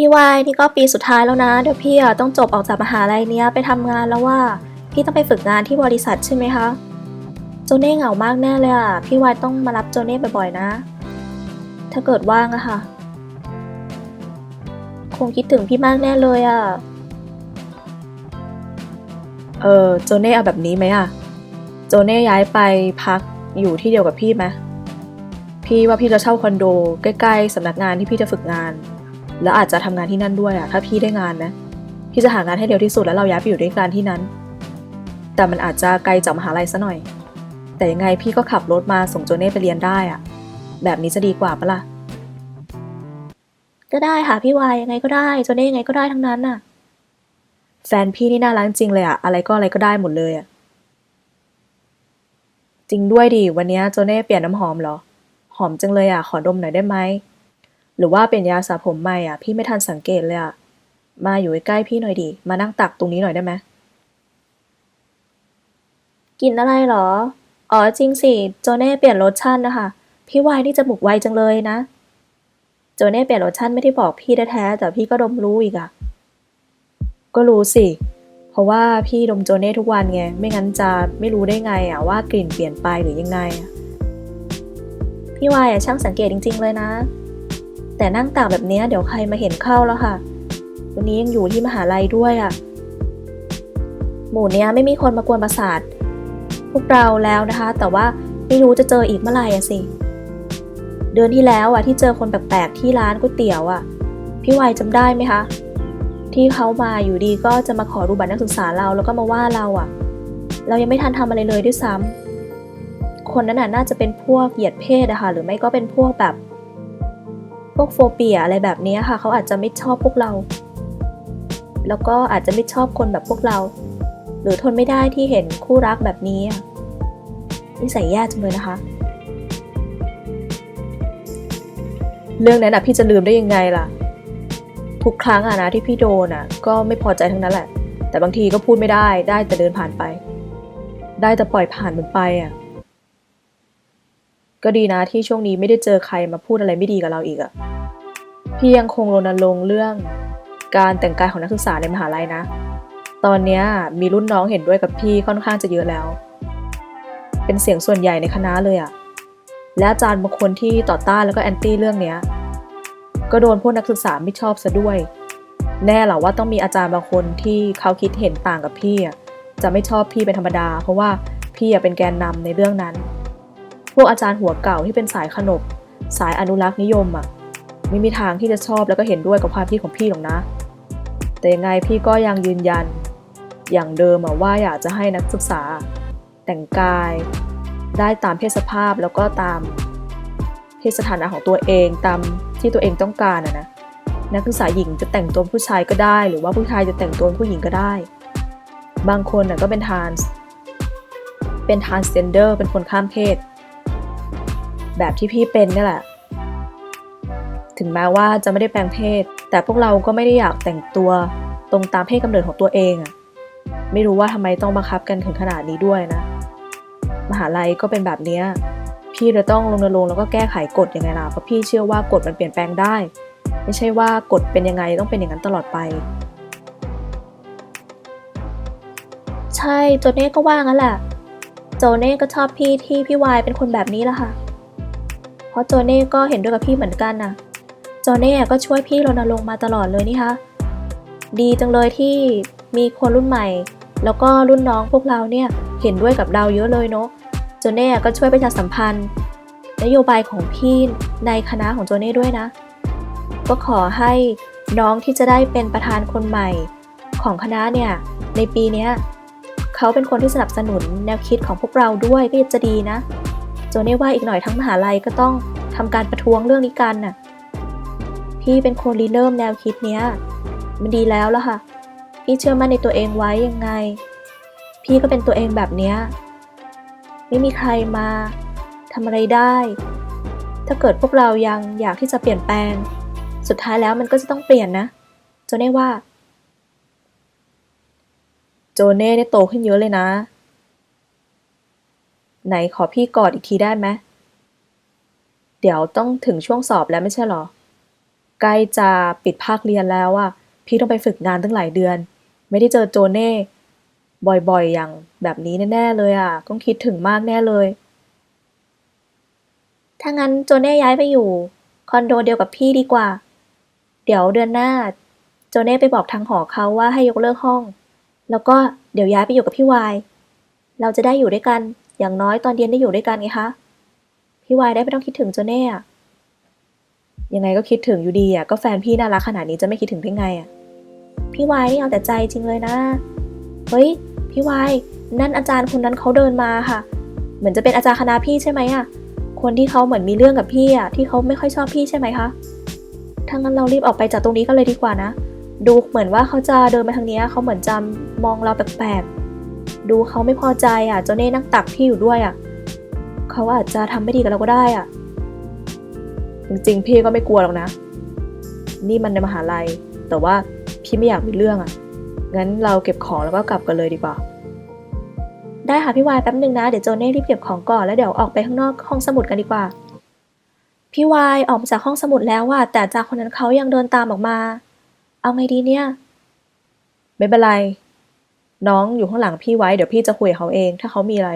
พี่วายนี่ก็ปีสุดท้ายแล้วนะ เดี๋ยวพี่อะต้องจบออกจากมหาลัยเนี้ยไปทำงานแล้วว่า พี่ต้องไปฝึกงานที่บริษัทใช่ไหมคะโจเน่เหงามากแน่เลยอะพี่วายต้องมารับโจเน่บ่อยๆนะ ถ้าเกิดว่างอะค่ะ คงคิดถึงพี่มากแน่เลยอะเออโจเน่เอาแบบนี้ไหมอะโจเน่ย้ายไปพักอยู่ที่เดียวกับพี่ไหมพี่ว่าพี่จะเช่าคอนโด ใกล้ๆสำนักงานที่พี่จะฝึกงาน แล้วอาจจะทำงานที่นั่นด้วยอะถ้าพี่ได้งานนะพี่จะหางานให้เร็วที่สุดแล้วเราย้ายไปอยู่ด้วยกันที่นั้น แต่มันอาจจะไกลจากมหาลัยซะหน่อย แต่ยังไงพี่ก็ขับรถมาส่งโจเน่ไปเรียนได้อะแบบนี้จะดีกว่าปะล่ะก็ได้ค่ะพี่วายยังไงก็ได้โจเน่ยังไงก็ได้ทั้งนั้นน่ะ แฟนพี่นี่น่ารักจริงเลยอะอะไรก็อะไรก็ได้หมดเลยอะจริงด้วยดิวันนี้โจเน่เปลี่ยนน้ำหอมเหรอ หอมจังเลยอะขอดมหน่อยได้ไหม หรือว่าเป็นยาสระผมใหม่อะ พี่ไม่ทันสังเกตเลยอะ มาอยู่ใกล้พี่หน่อยดิ มานั่งตักตรงนี้หน่อยได้ไหมกินอะไรเหรอ อ๋อจริงสิ โจเน่เปลี่ยนโลชั่นนะคะ พี่วายนี่จมูกไวจังเลยนะ โจเน่เปลี่ยนโลชั่นไม่ได้บอกพี่แท้แต่พี่ก็ดมรู้อีกอะก็รู้สิ เพราะว่าพี่ดมโจเน่ทุกวันไง ไม่งั้นจะไม่รู้ได้ไงอะว่ากลิ่นเปลี่ยนไปหรือยังไง พี่วายอะช่างสังเกตจริง ๆ เลยนะ แต่นั่งตากแบบนี้เดี๋ยวใครมาเห็นเข้าแล้วค่ะ วันนี้ยังอยู่ที่มหาลัยด้วยอะหมู่เนี้ยไม่มีคนมากวนประสาท พวกเราแล้วนะคะ แต่ว่าไม่รู้จะเจออีกเมื่อไหร่อะสิ เดือนที่แล้วอะที่เจอคนแปลกๆที่ร้านก๋วยเตี๋ยวอะพี่วายจำได้ไหมคะ ที่เขามาอยู่ดีก็จะมาขอดูบัตรนักศึกษาเราแล้วก็มาว่าเราอะเรายังไม่ทันทำอะไรเลยด้วยซ้ำคนนั้นน่ะน่าจะเป็นพวกเหยียดเพศอะค่ะหรือไม่ก็เป็นพวกแบบ พวกโฟเปียอะไรแบบนี้ค่ะ เขาอาจจะไม่ชอบพวกเรา แล้วก็อาจจะไม่ชอบคนแบบพวกเรา หรือทนไม่ได้ที่เห็นคู่รักแบบนี้อะนิสัยแย่จังเลยนะคะ เรื่องนั้นอะพี่จะลืมได้ยังไงล่ะ ทุกครั้งอะนะที่พี่โดนอะ ก็ไม่พอใจทั้งนั้นแหละ แต่บางทีก็พูดไม่ได้ได้แต่เดินผ่านไป ได้แต่ปล่อยผ่านมันไปอะ ก็ดีนะที่ช่วงนี้ไม่ได้เจอใครมาพูดอะไรไม่ดีกับเราอีกอะพี่ยังคงรณรงค์เรื่องการแต่งกายของนักศึกษาในมหาลัยนะ ตอนนี้มีรุ่นน้องเห็นด้วยกับพี่ค่อนข้างจะเยอะแล้ว เป็นเสียงส่วนใหญ่ในคณะเลยอะและอาจารย์บางคนที่ต่อต้านแล้วก็แอนตี้เรื่องเนี้ย ก็โดนพวกนักศึกษาไม่ชอบซะด้วย แน่หรอว่าต้องมีอาจารย์บางคนที่เขาคิดเห็นต่างกับพี่อะจะไม่ชอบพี่เป็นธรรมดา เพราะว่าพี่เป็นแกนนำในเรื่องนั้น วกอาจารย์หัวเก่าที่เป็นสายขนบสายอนุรักษ์นิยมอะไม่มีทางที่จะชอบแล้วก็เห็นด้วยกับความคิดของพี่หรอกนะ แต่ยังไงพี่ก็ยังยืนยัน อย่างเดิมอะว่าอยากจะให้นักศึกษา แต่งกาย ได้ตามเพศสภาพแล้วก็ตามเพศสถานะของตัวเองตามที่ตัวเองต้องการอะนะนักศึกษาหญิงจะแต่งตัวผู้ชายก็ได้ หรือว่าผู้ชายจะแต่งตัวผู้หญิงก็ได้ บางคนน่ะก็เป็นทานส์เป็นทานสเจนเดอร์เป็นคนข้ามเพศ แบบที่พี่เป็นนี่แหละ ถึงแม้ว่าจะไม่ได้แปลงเพศ แต่พวกเราก็ไม่ได้อยากแต่งตัวตรงตามเพศกำเนิดของตัวเองอะไม่รู้ว่าทำไมต้องบังคับกันถึงขนาดนี้ด้วยนะ มหาลัยก็เป็นแบบนี้พี่เลยต้องรณรงแล้วก็แก้ไขกฎยังไงล่ะเพราะพี่เชื่อว่ากฎมันเปลี่ยนแปลงได้ ไม่ใช่ว่ากฎเป็นยังไงต้องเป็นอย่างนั้นตลอดไป ใช่โจเน่ก็ว่างั้นแหละโจเน่ก็ชอบพี่ที่พี่วายเป็นคนแบบนี้แหละค่ะ ราะโจเน่ก็เห็นด้วยกับพี่เหมือนกันนะโจเน่ก็ช่วยพี่รณรงค์มาตลอดเลยนี่คะดีจังเลยที่มีคนรุ่นใหม่ แล้วก็รุ่นน้องพวกเราเนี่ยเห็นด้วยกับเราเยอะเลยเนาะโจเน่ก็ช่วยประชาสัมพันธ์ นโยบายของพี่ในคณะของโจเน่ด้วยนะ ก็ขอให้น้องที่จะได้เป็นประธานคนใหม่ของคณะเนี่ยในปีนี้เขาเป็นคนที่สนับสนุนแนวคิดของพวกเราด้วยก็จะดีนะ โจเน่ว่าอีกหน่อยทั้งมหาลัยก็ต้องทำการประท้วงเรื่องนี้กันน่ะ พี่เป็นคนรีเริ่มแนวคิดเนี้ย มันดีแล้วละค่ะ พี่เชื่อมั่นในตัวเองไว้ยังไง พี่ก็เป็นตัวเองแบบเนี้ย ไม่มีใครมาทำอะไรได้ ถ้าเกิดพวกเรายังอยากที่จะเปลี่ยนแปลง สุดท้ายแล้วมันก็จะต้องเปลี่ยนนะ โจเน่ว่า โจเน่เนี่ยโตขึ้นเยอะเลยนะ ไหนขอพี่กอดอีกทีได้ไหมเดี๋ยวต้องถึงช่วงสอบแล้วไม่ใช่เหรอ ใกล้จะปิดภาคเรียนแล้วอะพี่ต้องไปฝึกงานตั้งหลายเดือน ไม่ได้เจอโจเน่บ่อยๆ อย่างแบบนี้แน่ๆเลยอะต้องคิดถึงมากแน่เลย ถ้างั้นโจเน่ย้ายไปอยู่คอนโดเดียวกับพี่ดีกว่า เดี๋ยวเดือนหน้า โจเน่ไปบอกทางหอเขาว่าให้ยกเลิกห้อง แล้วก็เดี๋ยวย้ายไปอยู่กับพี่วาย เราจะได้อยู่ด้วยกัน อย่างน้อยตอนเย็นได้อยู่ด้วยกันไงคะ พี่วายได้ไม่ต้องคิดถึงโจเน่ยังไงก็คิดถึงอยู่ดีอะก็แฟนพี่น่ารักขนาดนี้จะไม่คิดถึงได้ไงอะพี่วายนี่เอาแต่ใจจริงเลยนะ เฮ้ย พี่วายนั่นอาจารย์คนนั้นเขาเดินมาค่ะ เหมือนจะเป็นอาจารย์คณะพี่ใช่ไหมอะ คนที่เขาเหมือนมีเรื่องกับพี่อะที่เขาไม่ค่อยชอบพี่ใช่ไหมคะถ้างั้นเรารีบออกไปจากตรงนี้กันเลยดีกว่านะ ดูเหมือนว่าเขาจะเดินมาทางนี้เขาเหมือนจะมองเราแปลกๆ ดูเขาไม่พอใจอะเจ้าเน่นั่งตักพี่อยู่ด้วยอะเขาอาจจะทำไม่ดีกับเราก็ได้อะ จริงๆ พี่ก็ไม่กลัวหรอกนะ นี่มันในมหาลัย แต่ว่าพี่ไม่อยากมีเรื่องอะ งั้นเราเก็บของแล้วก็กลับกันเลยดีกว่า ได้ค่ะพี่วายแป๊บนึงนะ เดี๋ยวโจเน่รีบเก็บของก่อนแล้วเดี๋ยวออกไปข้างนอกห้องสมุดกันดีกว่า พี่วายออกมาจากห้องสมุดแล้วว่ะแต่จารย์คนนั้นเขายังเดินตามออกมา เอาไงดีเนี่ย ไม่เป็นไร น้องอยู่ข้างหลังพี่ไว้เดี๋ยวพี่จะคุยกับเขาเอง ถ้าเขามีอะไร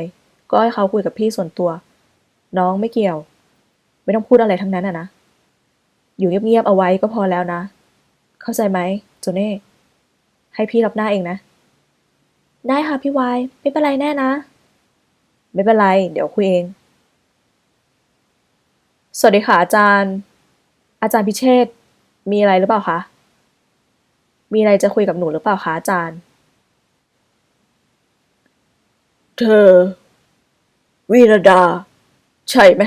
ก็ให้เขาคุยกับพี่ส่วนตัว น้องไม่เกี่ยว ไม่ต้องพูดอะไรทั้งนั้นอะนะ อยู่เงียบๆเอาไว้ก็พอแล้วนะ เข้าใจไหมโจเน่ให้พี่รับหน้าเองนะ ได้ค่ะพี่ไวายไม่เป็นไรแน่นะ ไม่เป็นไร เดี๋ยวคุยเอง สวัสดีค่ะอาจารย์ อาจารย์พิเชษมีอะไรหรือเปล่าคะมีอะไรจะคุยกับหนูหรือเปล่าคะอาจารย์ เธอ วีรดา ใช่ไหม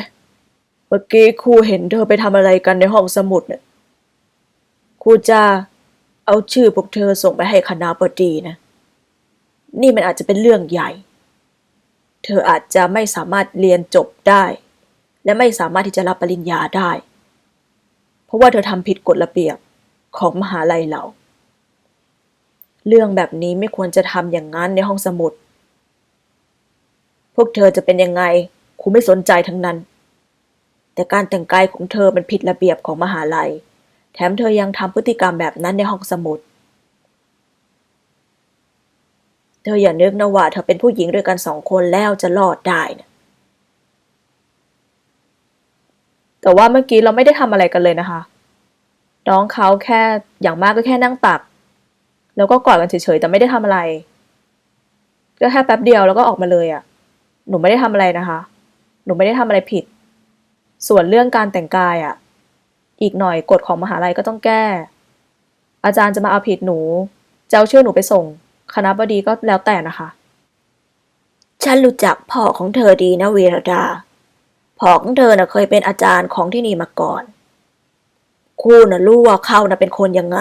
เมื่อกี้ครูเห็นเธอไปทำอะไรกันในห้องสมุดเนี่ยครูจะเอาชื่อพวกเธอส่งไปให้คณะบดีนะ นี่มันอาจจะเป็นเรื่องใหญ่ เธออาจจะไม่สามารถเรียนจบได้ และไม่สามารถที่จะรับปริญญาได้ เพราะว่าเธอทำผิดกฎระเบียบของมหาลัยเรา เรื่องแบบนี้ไม่ควรจะทำอย่างนั้นในห้องสมุด พวกเธอจะเป็นยังไงครูไม่สนใจทั้งนั้น แต่การแต่งกายของเธอมันผิดระเบียบของมหาลัย แถมเธอยังทำพฤติกรรมแบบนั้นในห้องสมุด เธออย่านึกนะว่าเธอเป็นผู้หญิงด้วยกันสองคนแล้วจะรอดได้นะแต่ว่าเมื่อกี้เราไม่ได้ทำอะไรกันเลยนะคะ น้องเขาแค่อย่างมากก็แค่นั่งตัก แล้วก็กอดกันเฉยๆแต่ไม่ได้ทำอะไร ก็แค่แป๊บเดียวแล้วก็ออกมาเลยอะ่ะ หนูไม่ได้ทำอะไรนะคะ หนูไม่ได้ทำอะไรผิด ส่วนเรื่องการแต่งกายอะ่ะ อีกหน่อยกฎของมหาลัยก็ต้องแก้ อาจารย์จะมาเอาผิดหนูจะเอาชื่อหนูไปส่ง คณะบดีก็แล้วแต่นะคะ ฉันรู้จักพ่อของเธอดีนะวีรดา พ่อของเธอน่ะเคยเป็นอาจารย์ของที่นี่มาก่อนครูน่ะรู้ว่าเขาน่ะเป็นคนยังไง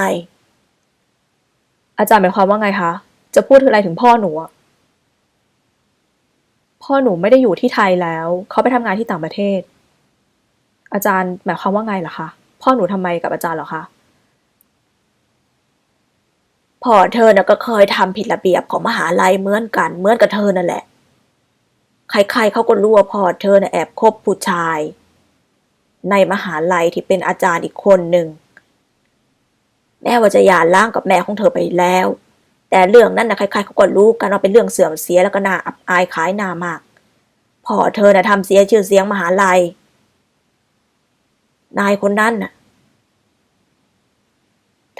อาจารย์หมายความว่าไงคะ จะพูดถึงอะไรถึงพ่อหนูอะ พ่อหนูไม่ได้อยู่ที่ไทยแล้ว เขาไปทำงานที่ต่างประเทศ อาจารย์หมายความว่าไงล่ะคะพ่อหนูทำไมกับอาจารย์เหรอคะพ่อเธอน่ะก็เคยทำผิดระเบียบของมหาลัยเหมือนกันเหมือนกับเธอนั่นแหละ ใครๆเขาก็รู้ว่าพ่อเธอน่ะแอบคบผู้ชาย ในมหาลัยที่เป็นอาจารย์อีกคนหนึ่งแม้ว่าจะหย่าร้างกับแม่ของเธอไปแล้ว แต่เรื่องนั้นนะใครๆเขาก็รู้กันว่าเป็นเรื่องเสื่อมเสียแล้วก็น่าอับอายขายหน้ามาก พ่อเธอน่ะทำเสียชื่อเสียงมหาลัย นายคนนั้นน่ะ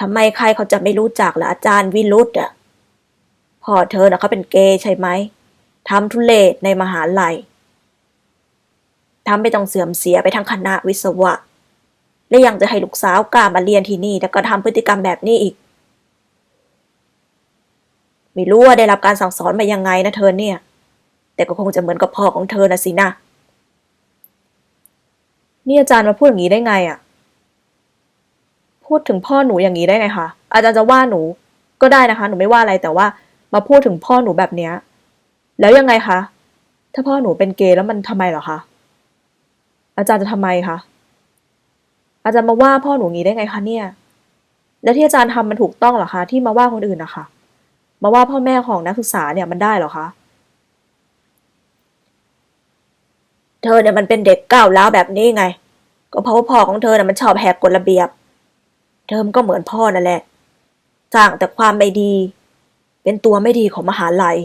ทำไมใครเขาจะไม่รู้จักล่ะอาจารย์วิรุธอะ พ่อเธอน่ะเขาเป็นเกย์ใช่ไหมทำทุเลศในมหาลัยทำไม่ต้องเสื่อมเสียไปทั้งคณะวิศวะ และยังจะให้ลูกสาวกล้ามาเรียนที่นี่ แล้วก็ทำพฤติกรรมแบบนี้อีก ไม่รู้ว่าได้รับการสั่งสอนมายังไงนะเธอเนี่ย แต่ก็คงจะเหมือนกับพ่อของเธอนะสินะนี่อาจารย์มาพูดอย่างนี้ได้ไงอะ่ะ พูดถึงพ่อหนูอย่างนี้ได้ไงคะอาจารย์จะว่าหนูก็ได้นะคะ หนูไม่ว่าอะไรแต่ว่ามาพูดถึงพ่อหนูแบบเนี้ย แล้วยังไงคะ ถ้าพ่อหนูเป็นเกย์แล้วมันทำไมเหรอคะ อาจารย์จะทำไมคะ อาจารย์มาว่าพ่อหนูงี้ได้ไงคะเนี่ย แล้วที่อาจารย์ทำมันถูกต้องเหรอคะ ที่มาว่าคนอื่นนะคะ มาว่าพ่อแม่ของนักศึกษาเนี่ยมันได้เหรอคะ เธอเนี่ยมันเป็นเด็กก้าวร้าวแบบนี้ไง ก็เพราะว่าพ่อของเธอเนี่ยมันชอบแหกกฎระเบียบเทอมันก็เหมือนพ่อนั่นแหละ สร้างแต่ความไม่ดี เป็นตัวไม่ดีของมหาลัย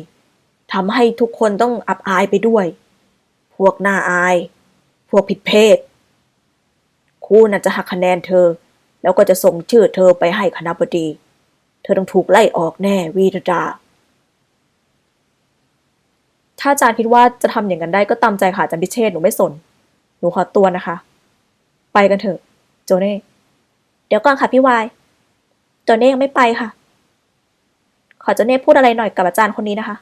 ทำให้ทุกคนต้องอับอายไปด้วย พวกหน้าอาย พวกผิดเพศครูน่ะจะหักคะแนนเธอ แล้วก็จะส่งชื่อเธอไปให้คณะบดี เธอต้องถูกไล่ออกแน่วีรดา ถ้าอาจารย์คิดว่าจะทำอย่างนั้นได้ก็ตามใจค่ะอาจารย์พิเชษหนูไม่สน หนูขอตัวนะคะ ไปกันเถอะ โจเน่ เดี๋ยวก่อนค่ะพี่วาย โจเน่ยังไม่ไปค่ะ ขอโจเน่พูดอะไรหน่อยกับอาจารย์คนนี้นะคะ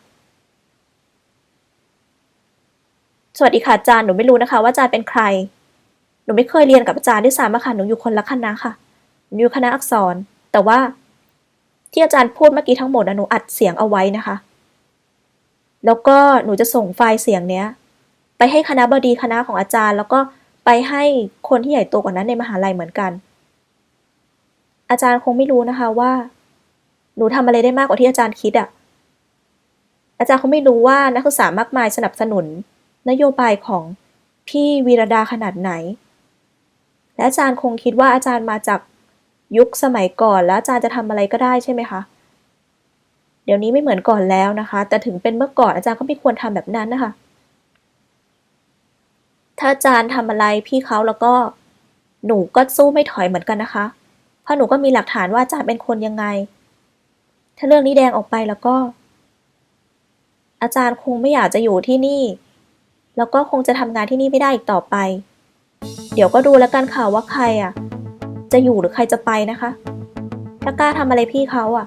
สวัสดีค่ะอาจารย์หนูไม่รู้นะคะ ว่าอาจารย์เป็นใคร หนูไม่เคยเรียนกับอาจารย์ด้วยซ้ำอะค่ะหนูอยู่คนละคณะค่ะหนูอยู่คณะอักษร แต่ว่า ที่อาจารย์พูดเมื่อกี้ทั้งหมดอะหนูอัดเสียงเอาไว้นะคะ แล้วก็หนูจะส่งไฟล์เสียงเนี้ย ไปให้คณะบดีคณะของอาจารย์ แล้วก็ไปให้คนที่ใหญ่โตกว่านั้นในมหาลัยเหมือนกัน อาจารย์คงไม่รู้นะคะว่า หนูทำอะไรได้มากกว่าที่อาจารย์คิดอะ่ะ อาจารย์คงไม่รู้ว่านักศึกษามากมายสนับสนุน นโยบายของพี่วีรดาขนาดไหน และอาจารย์คงคิดว่าอาจารย์มาจาก ยุคสมัยก่อนแล้วอาจารย์จะทำอะไรก็ได้ใช่ไหมคะ เดี๋ยวนี้ไม่เหมือนก่อนแล้วนะคะ แต่ถึงเป็นเมื่อก่อนอาจารย์ก็ไม่ควรทำแบบนั้นนะคะ ถ้าอาจารย์ทำอะไรพี่เขาแล้วก็หนูก็สู้ไม่ถอยเหมือนกันนะคะ เพราะหนูก็มีหลักฐานว่าอาจารย์เป็นคนยังไง ถ้าเรื่องนี้แดงออกไปแล้วก็ อาจารย์คงไม่อยากจะอยู่ที่นี่ แล้วก็คงจะทำงานที่นี่ไม่ได้อีกต่อไป เดี๋ยวก็ดูแล้วกันค่ะว่าใครอะ จะอยู่หรือใครจะไปนะคะ ถ้ากล้าทำอะไรพี่เขาอะ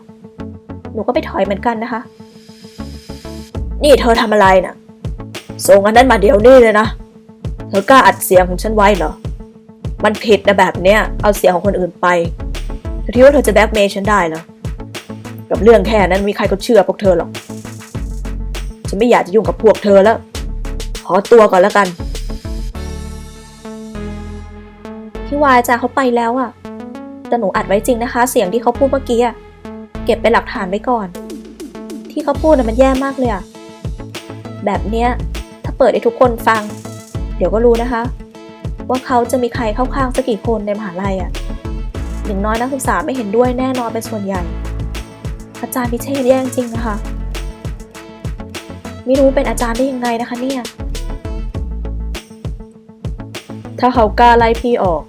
หนูก็ไปถอยเหมือนกันนะคะ นี่เธอทำอะไรน่ะ ส่งอันนั้นมาเดี๋ยวนี้เลยนะ เธอกล้าอัดเสียงของฉันไว้เหรอ มันผิดนะแบบเนี้ย เอาเสียงของคนอื่นไป เธอคิดว่าเธอจะแบล็กเมย์ฉันได้เหรอ กับเรื่องแค่นั้นมีใครก็เชื่อพวกเธอหรอก ฉันไม่อยากจะยุ่งกับพวกเธอแล้ว ขอตัวก่อนแล้วกัน พี่วายจาเขาไปแล้วอะแต่หนูอัดไว้จริงนะคะ เสียงที่เขาพูดเมื่อกี้อะเก็บเป็นหลักฐานไว้ก่อน ที่เขาพูดน่ะมันแย่มากเลยอะแบบเนี้ยถ้าเปิดให้ทุกคนฟัง เดี๋ยวก็รู้นะคะ ว่าเขาจะมีใครเข้าข้างสักกี่คนในมหาลัยอะอย่างน้อยนักศึกษาไม่เห็นด้วยแน่นอนเป็นส่วนใหญ่ อาจารย์พิเชษแย่จริงนะคะ ไม่รู้เป็นอาจารย์ได้ยังไงนะคะเนี่ยถ้าเขากล้าไล่พี่ออก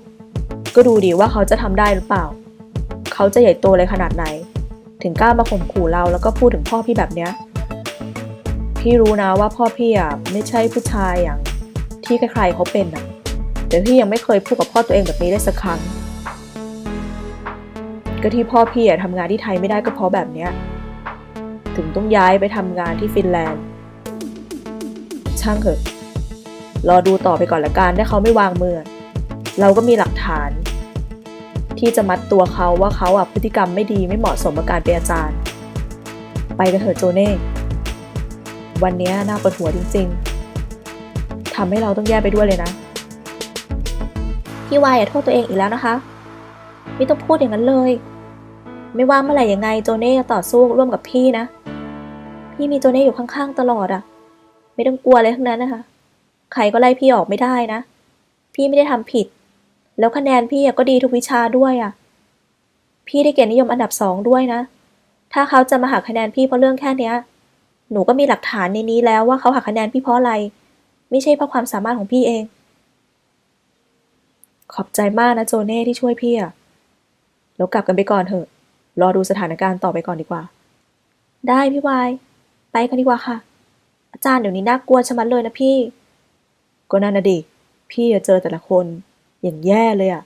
ก็ดูดีว่าเขาจะทำได้หรือเปล่า เขาจะใหญ่โตเลยขนาดไหน ถึงกล้ามาข่มขู่เราแล้วก็พูดถึงพ่อพี่แบบเนี้ย พี่รู้นะว่าพ่อพี่อะไม่ใช่ผู้ชายอย่างที่ใครๆเขาเป็นอะ แต่พี่ยังไม่เคยพูดกับพ่อตัวเองแบบนี้ได้สักครั้ง ก็ที่พ่อพี่อะทำงานที่ไทยไม่ได้ก็เพราะแบบเนี้ย ถึงต้องย้ายไปทำงานที่ฟินแลนด์ ช่างเถอะ รอดูต่อไปก่อนละกันถ้าเขาไม่วางมือ เราก็มีหลักฐาน ที่จะมัดตัวเขาว่าเขาอะพฤติกรรมไม่ดีไม่เหมาะสมกับการเป็นอาจารย์ ไปกันเถอะโจเน่วันนี้น่าปวดหัวจริงๆทำให้เราต้องแย่ไปด้วยเลยนะพี่วายอย่าโทษตัวเองอีกแล้วนะคะ ไม่ต้องพูดอย่างนั้นเลย ไม่ว่าเมื่อไหร่ยังไงโจเน่จะต่อสู้ร่วมกับพี่นะ พี่มีโจเน่อยู่ข้างๆตลอดอะไม่ต้องกลัวเลยทั้งนั้นนะคะ ใครก็ไล่พี่ออกไม่ได้นะ พี่ไม่ได้ทำผิด แล้วคะแนนพี่ก็ดีทุกวิชาด้วยอะ พี่ได้เกียรตินิยมอันดับสองด้วยนะ ถ้าเขาจะมาหักคะแนนพี่เพราะเรื่องแค่เนี้ย หนูก็มีหลักฐานในนี้แล้วว่าเขาหักคะแนนพี่เพราะอะไร ไม่ใช่เพราะความสามารถของพี่เอง ขอบใจมากนะโจเน่ที่ช่วยพี่อะ แล้วกลับกันไปก่อนเถอะ รอดูสถานการณ์ต่อไปก่อนดีกว่า ได้พี่วาย ไปกันดีกว่าค่ะ อาจารย์เดี๋ยวนี้น่ากลัวชะมัดเลยนะพี่ ก็นั่นนะดิ พี่อะเจอแต่ละคน อย่างแย่เลยอะ